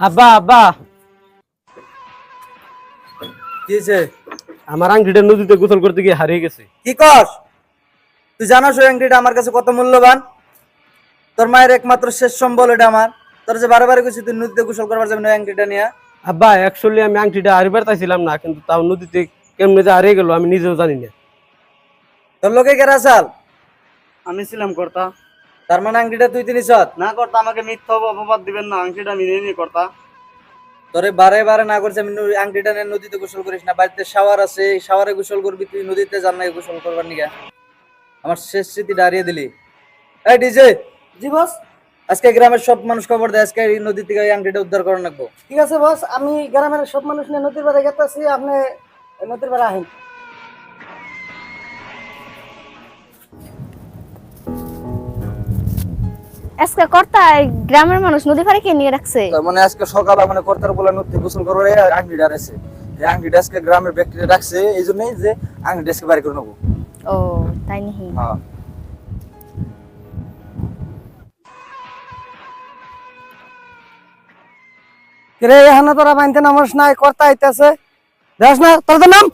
আব্বা আব্বা। কি হয়েছে আমার আংটিটা নদীতে গোসল করতে গিয়ে হারিয়ে গেছে। কি কস? তুই জানাস ওই আংটিটা আমার কাছে কত মূল্যবান? তোর মায়ের একমাত্র শেষ সম্বল এটা আমার। তোর যে বারে বারে গেছি তুই নদীতে গোসল করবার যাবি না ওই আংটিটা নিয়ে। আব্বা অ্যাকচুয়ালি আমি আংটিটা হারিবার চাইছিলাম না কিন্তু তাও নদীতে কেমনে যে হারিয়ে গেল আমি নিজেও জানি না। তোর লোকে কেরা চাল আমি ছিলাম কর্তা। তার মানে আংটিটা তুই তিনিস না কর্তা আমাকে মিথ্যা অপবাদ দিবেন না আংটিটা আমি নিয়ে কর্তা। তোরে বারে বারে না করছে আমি আংটিটা নিয়ে নদীতে গোসল করিস না বাড়িতে শাওয়ার আছে শাওয়ারে গোসল করবি তুই নদীতে যান না গোসল করবার নিকা আমার শেষ স্মৃতি দাঁড়িয়ে দিলি। এই ডিজে! জি বস। আজকে গ্রামের সব মানুষ খবর দেয় আজকে এই নদী থেকে এই আংটিটা উদ্ধার করে রাখব ঠিক আছে বস আমি গ্রামের সব মানুষ নিয়ে নদীর পাড়ে গেতেছি আপনি নদীর পাড়ে আহেন। আজকে কর্তা গ্রামের মানুষ নদী পাড়ে কে নিয়ে রাখছে? তার মানে আজকে সকালে মানে কর্তার বলে নদীতে গোসল এই আংটিটা আছে এই আংটিটা আজকে গ্রামের ব্যক্তিরা রাখছে এই জন্যই যে আংটিটা আজকে বাড়ি করে নেব। ও তাই নাকি? হ্যাঁ। রে এখানে তোরা বানতে নামস নাই কর্তা আইতাছে। দেখ না তোর নাম?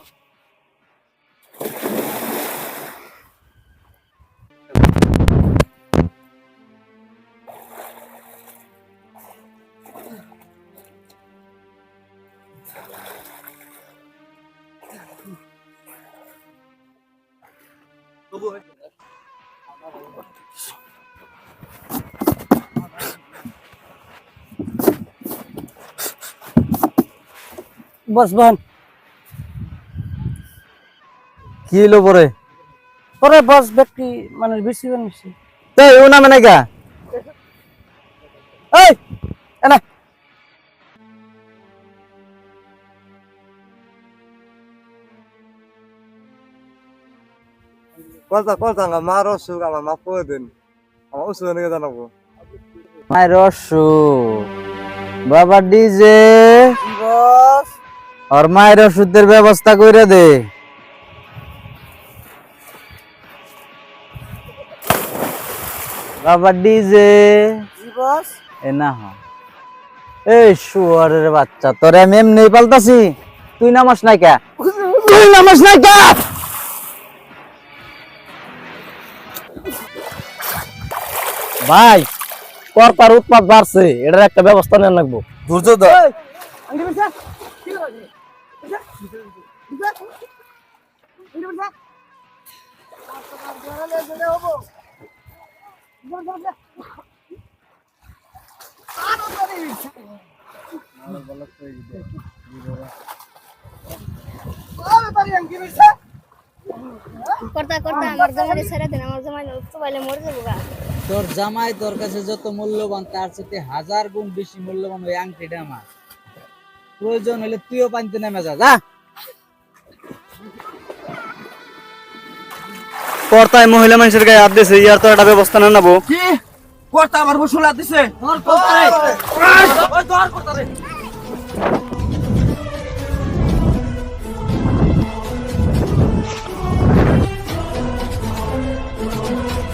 বস বন কি হলো পরে? তোরে বস ব্যক্তি মানুষ বেশি বেশি এই ও নামে নাই কা এই এনা। কথা কথা না মার অসুখ আমার মাফ করে দিন আমার অসুখ নিয়ে জানাব মায়ের অসুখ বাবা ডিজে বস আর মায়ের ওষুধের ব্যবস্থা করে দে বাবা ডিজে বস এ না হ এই শুয়ারের বাচ্চা তোরে আমি এমনি পাল্টাছি তুই নামাস নাই কে তুই নামাস নাই কে ভাই কর্তার উৎপাদ বাড়ছে এটার একটা ব্যবস্থা নেওয়া লাগবো। লাগে বেশা বেশা আঙ্গি বেশা কর্তা কর্তা আমার জমারে ছেড়ে দিন আমার জমাই চুবাইলে মরে যাব গা। তোর জামাই তোর কাছে যত মূল্যবান তার সাথে হাজার গুণ বেশি মূল্যবান ওই আংটিটা আমার। প্রয়োজন হলে তুইও পানিতে নেমে যা যা। কর্তায় মহিলা মানুষের গায়ে হাত দিয়েছে ইয়ার তো একটা ব্যবস্থা না নেব। কি? কর্তা আমার বসুলা দিছে?